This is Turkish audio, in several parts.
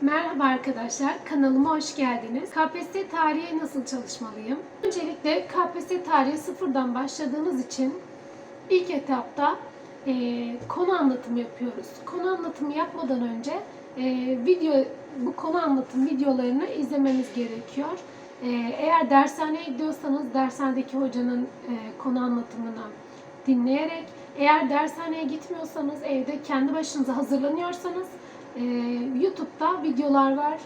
Merhaba arkadaşlar, kanalıma hoş geldiniz. KPSS tarihe nasıl çalışmalıyım? Öncelikle KPSS tarihe sıfırdan başladığınız için ilk etapta e, konu anlatımı yapıyoruz. Konu anlatımı yapmadan önce e, video bu konu anlatım videolarını izlememiz gerekiyor. E, eğer dershaneye gidiyorsanız dershanedeki hocanın e, konu anlatımını dinleyerek, eğer dershaneye gitmiyorsanız evde kendi başınıza hazırlanıyorsanız ee, YouTube'da videolar var.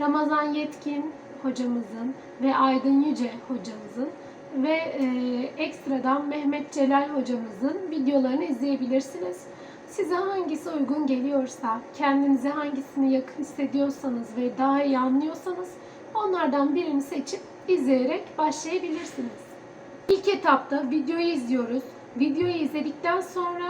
Ramazan Yetkin hocamızın ve Aydın Yüce hocamızın ve e, ekstradan Mehmet Celal hocamızın videolarını izleyebilirsiniz. Size hangisi uygun geliyorsa, kendinize hangisini yakın hissediyorsanız ve daha iyi anlıyorsanız onlardan birini seçip izleyerek başlayabilirsiniz. İlk etapta videoyu izliyoruz. Videoyu izledikten sonra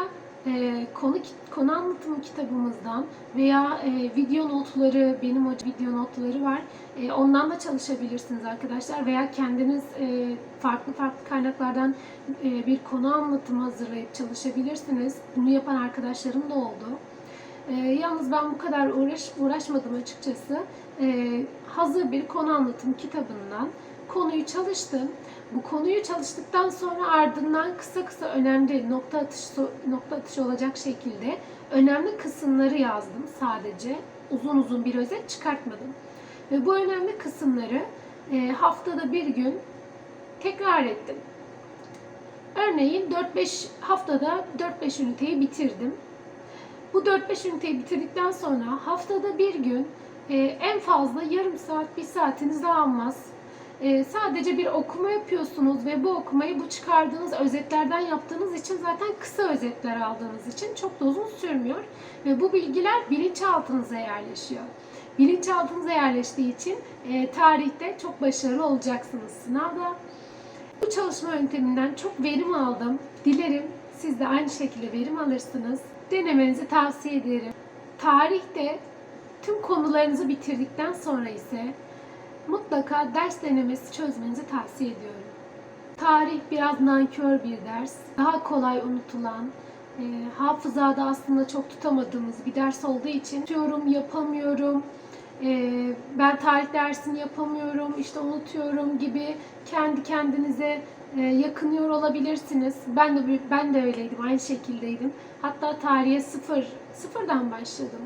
e, konu konu anlatımı kitabımızdan veya e, video notları, benim hoca video notları var. E, ondan da çalışabilirsiniz arkadaşlar veya kendiniz e, farklı farklı kaynaklardan e, bir konu anlatımı hazırlayıp çalışabilirsiniz. Bunu yapan arkadaşlarım da oldu. E, yalnız ben bu kadar uğraş uğraşmadım açıkçası. E, hazır bir konu anlatım kitabından konuyu çalıştım. Bu konuyu çalıştıktan sonra ardından kısa kısa önemli nokta atışı nokta atışı olacak şekilde önemli kısımları yazdım sadece. Uzun uzun bir özet çıkartmadım. Ve bu önemli kısımları e, haftada bir gün tekrar ettim. Örneğin 4-5 haftada 4-5 üniteyi bitirdim. Bu 4-5 üniteyi bitirdikten sonra haftada bir gün e, en fazla yarım saat, bir saatinizi almaz e, sadece bir okuma yapıyorsunuz ve bu okumayı bu çıkardığınız özetlerden yaptığınız için zaten kısa özetler aldığınız için çok da uzun sürmüyor. Ve bu bilgiler bilinçaltınıza yerleşiyor. Bilinçaltınıza yerleştiği için e, tarihte çok başarılı olacaksınız sınavda. Bu çalışma yönteminden çok verim aldım. Dilerim siz de aynı şekilde verim alırsınız. Denemenizi tavsiye ederim. Tarihte tüm konularınızı bitirdikten sonra ise mutlaka ders denemesi çözmenizi tavsiye ediyorum. Tarih biraz nankör bir ders. Daha kolay unutulan, e, hafızada aslında çok tutamadığımız bir ders olduğu için tutuyorum, yapamıyorum, e, ben tarih dersini yapamıyorum, işte unutuyorum gibi kendi kendinize yakınıyor olabilirsiniz. Ben de ben de öyleydim, aynı şekildeydim. Hatta tarihe sıfır, sıfırdan başladım.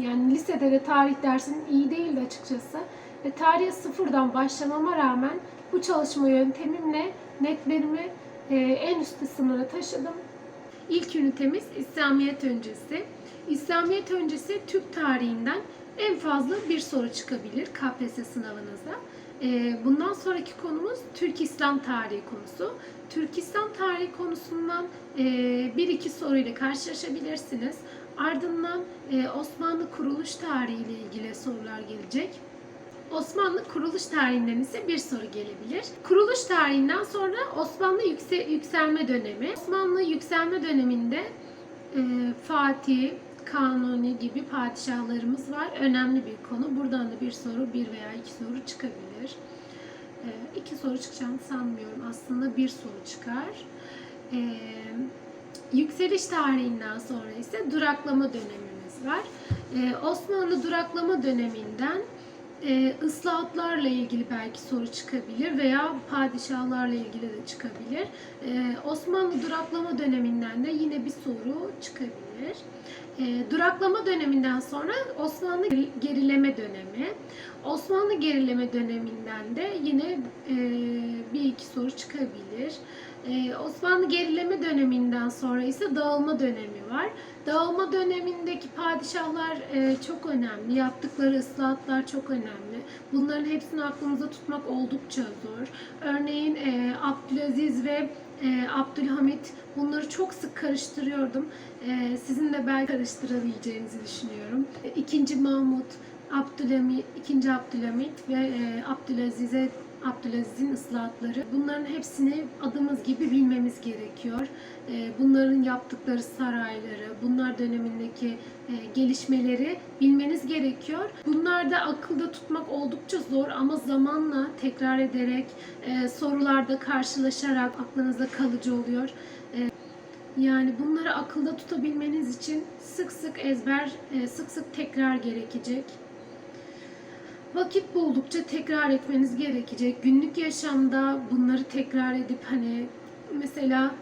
Yani lisede de tarih dersinin iyi değildi açıkçası ve tarihe sıfırdan başlamama rağmen bu çalışma yöntemimle netlerimi e, en üst sınıra taşıdım. İlk ünitemiz İslamiyet öncesi. İslamiyet öncesi Türk tarihinden en fazla bir soru çıkabilir KPSS sınavınızda. E, bundan sonraki konumuz Türk İslam tarihi konusu. Türk İslam tarihi konusundan e, bir iki soruyla karşılaşabilirsiniz. Ardından Osmanlı kuruluş tarihi ile ilgili sorular gelecek. Osmanlı kuruluş tarihinden ise bir soru gelebilir. Kuruluş tarihinden sonra Osmanlı yükse, yükselme dönemi. Osmanlı yükselme döneminde e, Fatih, Kanuni gibi padişahlarımız var. Önemli bir konu. Buradan da bir soru, bir veya iki soru çıkabilir. E, iki soru çıkacağını sanmıyorum. Aslında bir soru çıkar. E, yükseliş tarihinden sonra ise duraklama dönemimiz var. E, Osmanlı duraklama döneminden e, ıslahatlarla ilgili belki soru çıkabilir veya padişahlarla ilgili de çıkabilir. E, Osmanlı duraklama döneminden de yine bir soru çıkabilir. E, duraklama döneminden sonra Osmanlı gerileme dönemi. Osmanlı gerileme döneminden de yine e, bir iki soru çıkabilir. Ee, Osmanlı gerileme döneminden sonra ise dağılma dönemi var. Dağılma dönemindeki padişahlar e, çok önemli. Yaptıkları ıslahatlar çok önemli. Bunların hepsini aklımıza tutmak oldukça zor. Örneğin e, Abdülaziz ve e, Abdülhamit bunları çok sık karıştırıyordum. E, sizin de belki karıştırabileceğinizi düşünüyorum. E, İkinci Mahmut, Abdülhamit, ikinci Abdülhamit ve e, Abdülaziz'e Abdülaziz'in ıslahatları. Bunların hepsini adımız gibi bilmemiz gerekiyor. Ee, bunların yaptıkları sarayları, bunlar dönemindeki e, gelişmeleri bilmeniz gerekiyor. Bunlar da akılda tutmak oldukça zor ama zamanla tekrar ederek, e, sorularda karşılaşarak aklınıza kalıcı oluyor. E, yani bunları akılda tutabilmeniz için sık sık ezber, sık sık tekrar gerekecek. Vakit buldukça tekrar etmeniz gerekecek. Günlük yaşamda bunları tekrar edip hani mesela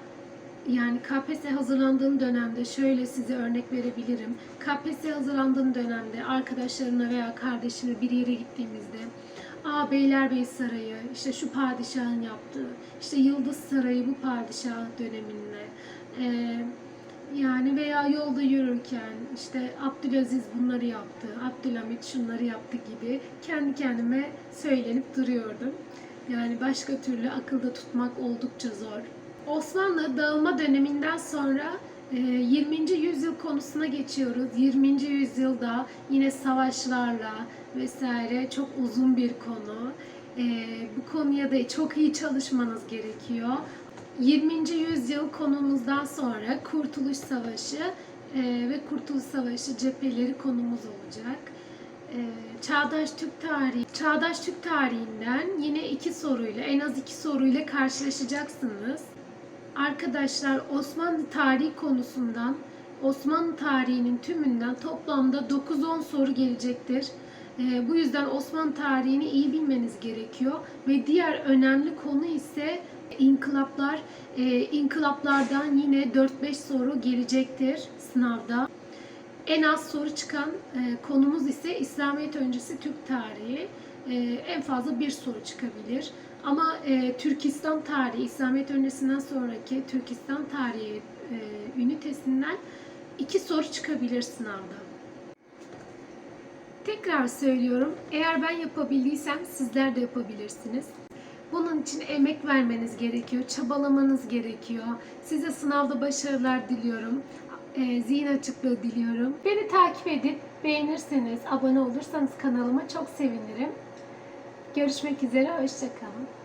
yani KPSS hazırlandığım dönemde şöyle size örnek verebilirim. KPSS hazırlandığım dönemde arkadaşlarımla veya kardeşimle bir yere gittiğimizde Aa Beylerbeyi Sarayı, işte şu padişahın yaptığı, işte Yıldız Sarayı bu padişah döneminde. Ee, yani veya yolda yürürken işte Abdülaziz bunları yaptı, Abdülhamit şunları yaptı gibi kendi kendime söylenip duruyordum. Yani başka türlü akılda tutmak oldukça zor. Osmanlı dağılma döneminden sonra e, 20. yüzyıl konusuna geçiyoruz. 20. yüzyılda yine savaşlarla vesaire çok uzun bir konu. E, bu konuya da çok iyi çalışmanız gerekiyor. 20. yüzyıl konumuzdan sonra Kurtuluş Savaşı e, ve Kurtuluş Savaşı cepheleri konumuz olacak. E, Çağdaş Türk tarihi, Çağdaş Türk tarihinden yine iki soruyla, en az iki soruyla karşılaşacaksınız. Arkadaşlar Osmanlı tarihi konusundan, Osmanlı tarihinin tümünden toplamda 9-10 soru gelecektir. Ee, bu yüzden Osmanlı tarihini iyi bilmeniz gerekiyor ve diğer önemli konu ise inkılaplar. Ee, inkılaplardan yine 4-5 soru gelecektir sınavda. En az soru çıkan e, konumuz ise İslamiyet öncesi Türk tarihi. E, en fazla bir soru çıkabilir. Ama e, Türkistan tarihi, İslamiyet öncesinden sonraki Türkistan tarihi e, ünitesinden iki soru çıkabilir sınavda. Tekrar söylüyorum, eğer ben yapabildiysem sizler de yapabilirsiniz. Bunun için emek vermeniz gerekiyor, çabalamanız gerekiyor. Size sınavda başarılar diliyorum. E, zihin açıklığı diliyorum. Beni takip edip beğenirseniz, abone olursanız kanalıma çok sevinirim. Görüşmek üzere, hoşçakalın.